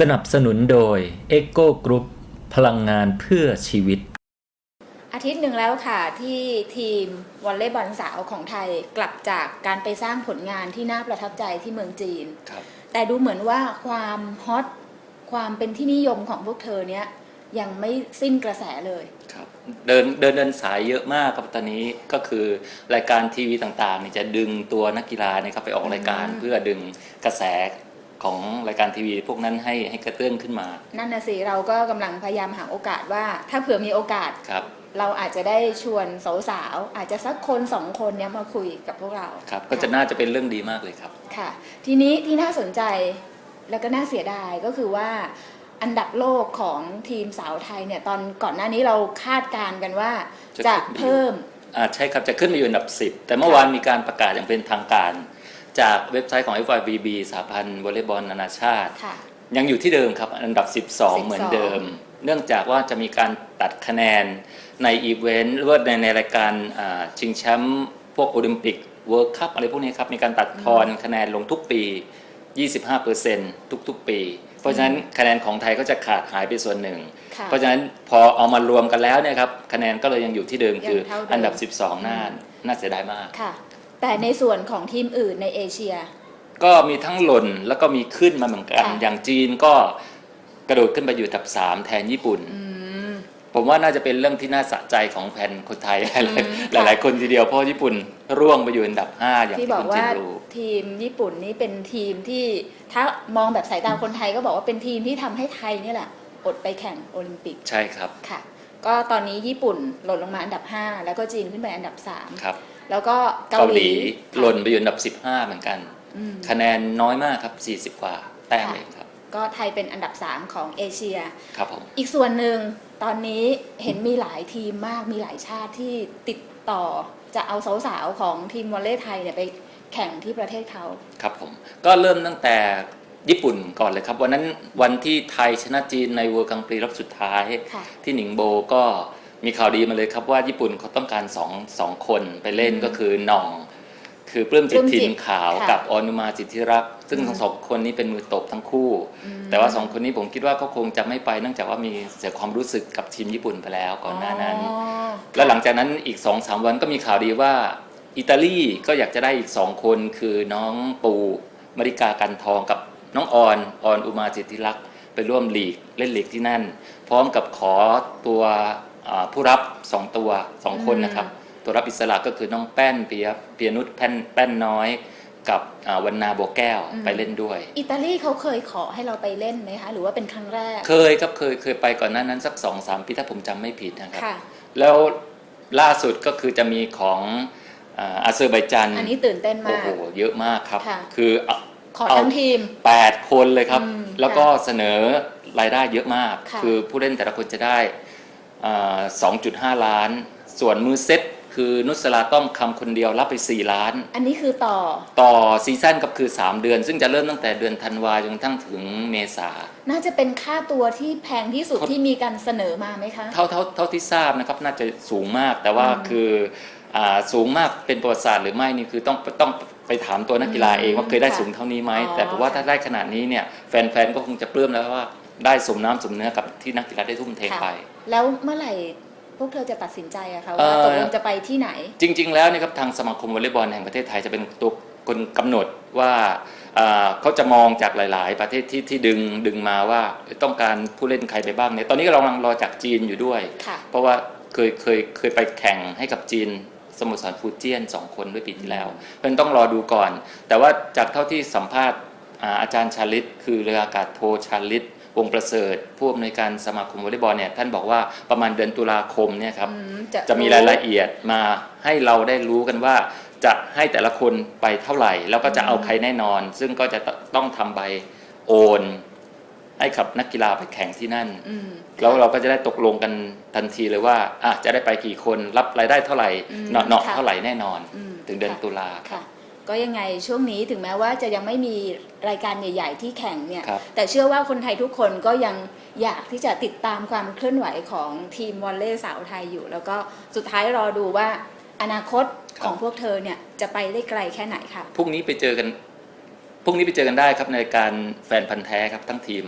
สนับสนุนโดย e c o Group พลังงานเพื่อชีวิต อาทิตย์หนึ่งแล้วค่ะที่ทีมวอลเลย์บอลสาวของไทยกลับจากการไปสร้างผลงานที่น่าประทับใจที่เมืองจีน ครับ แต่ดูเหมือนว่าความฮอตความเป็นที่นิยมของพวกเธอเนี้ยยังไม่สิ้นกระแสเลย ครับเดินเดินเดินสายเยอะมากครับตอนนี้ก็คือรายการทีวีต่างๆเนี่ยจะดึงตัวนักกีฬาเนี่ยครับไปออกรายการอืมเพื่อดึงกระแส ของรายการทีวี พวกนั้นให้ให้กระเตื้องขึ้นมา นั่นนะสิเราก็กำลังพยายามหาโอกาสว่า ถ้าเผื่อมีโอกาส ครับ เราอาจจะได้ชวนสาวๆอาจจะสักคนสองคนเนี้ยมาคุยกับพวกเราครับ ก็จะน่าจะเป็นเรื่องดีมากเลยครับ ค่ะ ทีนี้ที่น่าสนใจแล้วก็น่าเสียดายก็คือว่า อันดับโลกของทีมสาวไทยเนี่ยตอนก่อนหน้านี้เราคาดการณ์กันว่าจะจะขึ้นไปอยู่ เพิ่มอ่าใช่ครับจะขึ้นมาอยู่อันดับ 10 แต่เมื่อวานมีการประกาศอย่างเป็นทางการ จากเว็บไซต์ของ FIVB สหพันธ์วอลเลย์บอลนานาชาติค่ะยังอยู่ที่เดิมครับ อันดับ 12 เหมือนเดิม เนื่องจากว่าจะมีการตัดคะแนนในอีเวนต์หรือว่าในในรายการอ่าชิงแชมป์พวกโอลิมปิกเวิร์คัพอะไรพวกนี้ครับ มีการตัดทอนคะแนนลงทุกปี 25%ทุกๆ ปี เพราะฉะนั้นคะแนนของไทยก็จะขาดหายไปส่วนหนึ่งค่ะเพราะฉะนั้นพอเอามารวมกันแล้วเนี่ยครับคะแนนก็เลยยังอยู่ที่เดิมยังคือเท่าเดิมอันดับ 12 น่าน่าเสียดายมากค่ะ แต่ในส่วนของทีมอื่นในเอเชีย ก็มีทั้งหล่นแล้วก็มีขึ้นมาเหมือนกัน ค่ะอย่างจีนก็กระโดดขึ้นไปอยู่อันดับ3แทนญี่ปุ่นอืมผมว่าน่าจะเป็นเรื่องที่น่าสะใจของแฟนคนไทยหอืมลาย ค่ะ ๆ คนทีเดียวเพราะญี่ปุ่นร่วงไปอยู่อันดับ5อย่างที่ที่บอคุกณจิว่านรู้ ทีมญี่ปุ่นนี้เป็นทีมที่ถ้ามองแบบสายตาคนไทยก็บอกว่าเป็นทีมที่ทำให้ไทยเนี่ยแหละอดไปแข่งโอลิมปิกใช่ครับค่ะ ก็ตอนนี้ญี่ปุ่นหล่นลงมาอันดับ 5 แล้วก็จีนขึ้นไปอันดับ 3 ครับ แล้วก็เกาเกาหหลีลีหล่นไปอยู่อันดับ 15 เหมือนกัน อืม คะแนนน้อยมากครับ 40 กว่าแต้มค่ะ เองครับ ก็ไทยเป็นอันดับ 3 ของเอเชีย ครับผม อีกส่วนหนึ่งตอนนี้เห็นมีหลายทีมมากมีหลายชาติที่ติดต่อจะเอาสาวๆของทีมวอลเลย์ไทยเนี่ยไปแข่งที่ประเทศเขา ครับผม ก็เริ่มตั้งแต่ญี่ปุ่นก่อนเลยครับ วันนั้นวันที่ไทยชนะจีนในเวอร์กังปรีรอบสุดท้าย ค่ะ ที่หนิงโบก็ มีข่าวดีมาเลยครับว่าญี่ปุ่นเขาต้องการสองสองคนไปเล่นอืมก็คือหน่อง คือปลื้มจิตปลื้มจิตถิ่นขาวค่ะกับออนุมาจิตทิรักษ์ซึ่งอืมทั้งสองคนนี้เป็นมือตบทั้งคู่ อืม แต่ว่าสองคนนี้ผมคิดว่าเขาคงจะไม่ไปเนื่องจากว่ามีเสียความรู้สึกกับทีมญี่ปุ่นไปแล้วก่อนหน้านั้น อ๋อ แล้วหลังจากนั้นอีก2อสามวันก็มีข่าวดีว่าอิตาลีก็อยากจะได้อีกสองคนคือน้องปูมริกากันทองกับน้องออนออนอุมาจิตติรักษ์ไปร่วมลีกเล่นลีกที่นั่น พร้อมกับขอตัวอ่า ผู้รับ 2 ตัว 2 คนนะครับ ตัวรับอิสระก็คือน้องแป้นเปียเปียนุชแป้นแป้นน้อยกับอ่าวันนาบัวแก้วอืมไปเล่นด้วย อิตาลีเขาเคยขอให้เราไปเล่นไหมคะ หรือว่าเป็นครั้งแรก เคยครับเคยเคยไปก่อนหน้านั้นสัก2อสามปีถ้าผมจำไม่ผิดนะครับค่ะแล้วล่าสุดก็คือจะมีของอ่าอาเซอร์ไบจัน อันนี้ตื่นเต้นโอ้มากโห เยอะมากครับค่ะคือเอาขอทั้งทีมแปดคนเลยครับอืมแล้วก็เสนอรายได้เยอะมากค่ะอผู้เล่นแต่ละคนจะได้อ่า 2.5 ล้าน ส่วนมือเซตคือนุสลาต้อมคำคนเดียวรับไป 4 ล้าน อันนี้คือต่อต่อซีซั่นก็คือ 3 เดือน ซึ่งจะเริ่มตั้งแต่เดือนธันวาจนกระทั่งถึงเมษา น่าจะเป็นค่าตัวที่แพงที่สุดเขาที่มีการเสนอมาไหมคะ เท่าเท่าเท่าที่ทราบนะครับน่าจะสูงมากแต่ว่าอืมคืออาสูงมากเป็นประวัติศาสตร์หรือไม่นี่คือต้องต้องไปถามตัวนักกีฬาเองว่าเคยได้ค่ะสูงเท่านี้ไหมอ๋อ แต่ผมว่าค่ะถ้าได้ขนาดนี้เนี่ยแฟนๆก็คงจะปลื้มแล้วว่าได้สมน้ำสมเนื้อกับที่นักกีฬาได้ทุ่มเทค่ะไป แล้วเมื่อไหร่พวกเธอจะตัดสินใจอะคะเอ่ว่าอตกลงจะไปที่ไหน จริง ๆ แล้วเนะครับทางสมาคมวอลเลย์บอลแห่งประเทศไทยจะเป็นตัวคนกำหนดว่าอ่าเขาจะมองจากหลาย ๆ ประเทศที่ที่ดึงดึงมาว่าต้องการผู้เล่นใครไปบ้างเนี่ยตอนนี้ก็กำลังรอจากจีนอยู่ด้วยค่ะเพราะว่าเคยเคยเคยไปแข่งให้กับจีนสโมุทรสาครฟูเจียนสองคนด้วยปีที่แล้วเพราะฉะนั้นต้องรอดูก่อน แต่ว่าจากเท่าที่สัมภาษณ์อ่าอาจารย์ชาลิต คือเรืออากาศโทชาลิต วงประเสริฐผู้อำนวยการสมาคมวอลเลย์บอลเนี่ยท่านบอกว่าประมาณเดือนตุลาคมเนี่ยครับอืมจะมีรายละเอียดมาให้เราได้รู้กันว่า จะให้แต่ละคนไปเท่าไหร่ แล้วก็จะเอาใครแน่นอน ซึ่งก็จะต้องทำใบโอน ให้กับนักกีฬาไปแข่งที่นั่น อืม แล้วเราก็จะได้ตกลงกันทันทีเลยว่าอะจะได้ไปกี่คนรับรายได้เท่าไหร่อืมเนาะเนาะค่ะ เท่าไหร่แน่นอน อืมถึงเดือนค่ะตุลา ค่ะ ก็ยังไงช่วงนี้ถึงแม้ว่าจะยังไม่มีรายการใหญ่ ๆ ที่แข่งเนี่ย ครับ แต่เชื่อว่าคนไทยทุกคนก็ยังอยากที่จะติดตามความเคลื่อนไหวของทีมวอลเลย์สาวไทยอยู่ แล้วก็สุดท้ายรอดูว่าอนาคตของพวกเธอเนี่ยจะไปได้ไกลแค่ไหนค่ะ พรุ่งนี้ไปเจอกันพรุ่งนี้ไปเจอกันได้ครับในรายการแฟนพันธ์แท้ครับทั้งทีม